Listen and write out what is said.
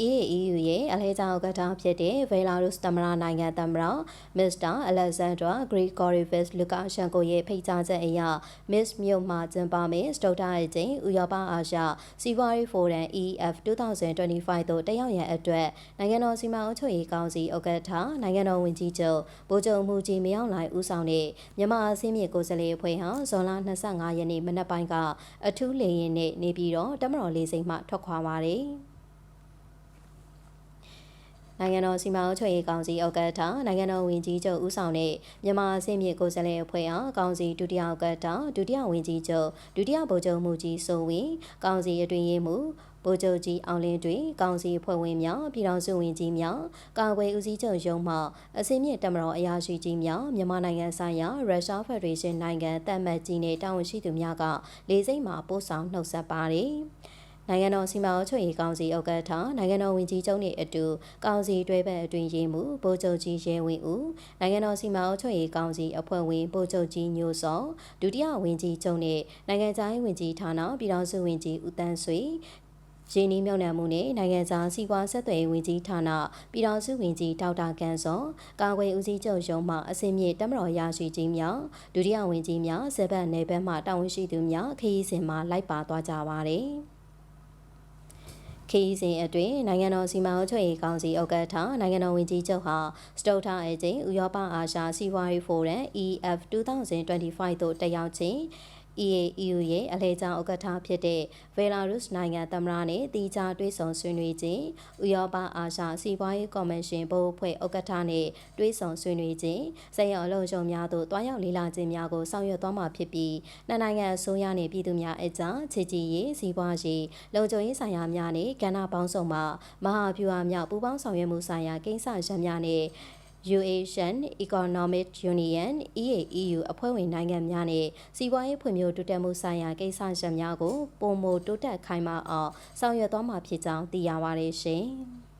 EU ရဲ့အလဲကျဥက္ကဋ္ဌဖြစ်တဲ့ Belarus သမ္မတနိုင်ငံသမ္မတ Mr. Alexander Grigorievic Lukashenko ရဲ့ဖိတ်ကြားချက်အရ Miss မြို့မှာကျင်းပမယ့်စတုတ္ထအကြိမ်ဥရောပအာရှစီးပွားရေးဖိုရမ် EF 2025သို့တက်ရောက်ရန်အတွက်နိုင်ငံတော်စီမံအုပ်ချုပ်ရေးကောင်စီဥက္ကဋ္ဌနိုင်ငံတော်ဝန်ကြီးချုပ်ဗိုလ်ချုပ်မှုကြီးမင်းအောင်လှိုင်ဦးဆောင်တဲ့မြန်မာအစည်းအမြစ်ကိုယ်စားလှယ်အဖွဲ့ဟာဇွန်လ25ရက်နေ့မနက်ပိုင်းကအထူးလေယာဉ်နဲ့နေပြည်တော်တမတော်လေးစိမ်မှထွက်ခွာပါတယ်။ နိုင်ငံတော်စီမံအုပ်ချုပ်ရေးကောင်စီဥက္ကဋ္ဌနိုင်ငံတော်ဝန်ကြီးချုပ်ဦးဆောင်တဲ့မြန်မာအဆင့်မြင့်ကိုယ်စားလှယ်အဖွဲ့အားကောင်စီဒုတိယဥက္ကဋ္ဌဒုတိယဝန်ကြီးချုပ်ဒုတိယဗိုလ်ချုပ်မှုကြီးစိုးဝင်းကောင်စီအတွင်းရေးမှူးဗိုလ်ချုပ်ကြီးအောင်လင်းတွင်ကောင်စီအဖွဲ့ဝင်များပြည်ထောင်စုဝန်ကြီးများကာကွယ်ဦးစီးချုပ်ရုံးမှအစည်းအမြင့်တမတော်အရာရှိကြီးများမြန်မာနိုင်ငံဆိုင်ရာရုရှားဖက်ဒရေးရှင်းနိုင်ငံတပ်မတ်ကြီးနဲ့တာဝန်ရှိသူများကလေးစိတ်မှပို့ဆောင်နှုတ်ဆက်ပါတယ်။ နိုင်ငံတော်စီမံအုပ်ချုပ်ရေးကောင်စီဥက္ကဋ္ဌနိုင်ငံတော်ဝန်ကြီးချုပ်နှင့်အတူကောင်စီတွဲဘက်အတွင်ရေးမှုဗိုလ်ချုပ်ကြီးရဲဝင်းဦးနိုင်ငံတော်စီမံအုပ်ချုပ်ရေးကောင်စီအဖွဲ့ဝင်ဗိုလ်ချုပ်ကြီးညိုစောဒုတိယဝန်ကြီးချုပ်နှင့်နိုင်ငံခြားရေးဝန်ကြီးဌာနပြည်ထောင်စုဝန်ကြီးဦးတန်းဆွေရင်းနှီးမြှုပ်နှံမှုနဲ့နိုင်ငံခြားစီးပွားဆက်သွယ်ရေးဝန်ကြီးဌာနပြည်ထောင်စုဝန်ကြီးဒေါက်တာကန်စောကာကွယ်ဦးစီးချုပ်ရုံးမှအစင်းမြင့်တမတော်ရရှိကြီးများဒုတိယဝန်ကြီးများဇဘတ်နယ်ဘက်မှတာဝန်ရှိသူများခရီးစဉ်မှာလိုက်ပါသွားကြပါတယ်။ ခီးစဉ်အတွင်းနိုင်ငံတော်စီမံအုပ်ချုပ်ရေးကောင်စီဥက္ကဋ္ဌနိုင်ငံတော်ဝန်ကြီးချုပ်ဟာစတုထအကျိန်ဥရောပအာရှစီးပွားရေးဖိုရမ် EF 2025သို့တက်ရောက်ခြင်း EAEU ရဲ့အလဲကျဥက္ကဋ္ဌဖြစ်တဲ့ Belarus နိုင်ငံသမ္မတနဲ့တီချာတွဲဆုံဆွေးနွေးခြင်းဥရောပအာရှစီးပွားရေးကော်မရှင်ဘုတ်အဖွဲ့ဥက္ကဋ္ဌနဲ့တွဲဆုံဆွေးနွေးခြင်းဆက်ရောက်အလုံခြုံများသို့တွားရောက်လေ့လာခြင်းများကိုဆောင်ရွက်သွားမှာဖြစ်ပြီးနှစ်နိုင်ငံအစိုးရနှင့်ပြည်သူများအကြားချစ်ကြည်ရေးစီးပွားရေးလုံခြုံရေးဆိုင်ရာများနဲ့ကဏ္ဍပေါင်းစုံမှာမဟာဗျူဟာမြောက်ပူးပေါင်းဆောင်ရွက်မှုဆိုင်ရာကိစ္စရပ်များနဲ့ Eurasian Economic Union EAEU အဖွဲ့ဝင်နိုင်ငံများနဲ့စီးပွားရေးဖွံ့ဖြိုးတိုးတက်မှုဆိုင်ရာကိစ္စရပ်များကိုပုံမတိုးတက်ခိုင်မာအောင်ဆောင်ရွက်သွားမှာဖြစ်ကြောင်းသိရပါတယ်ရှင်။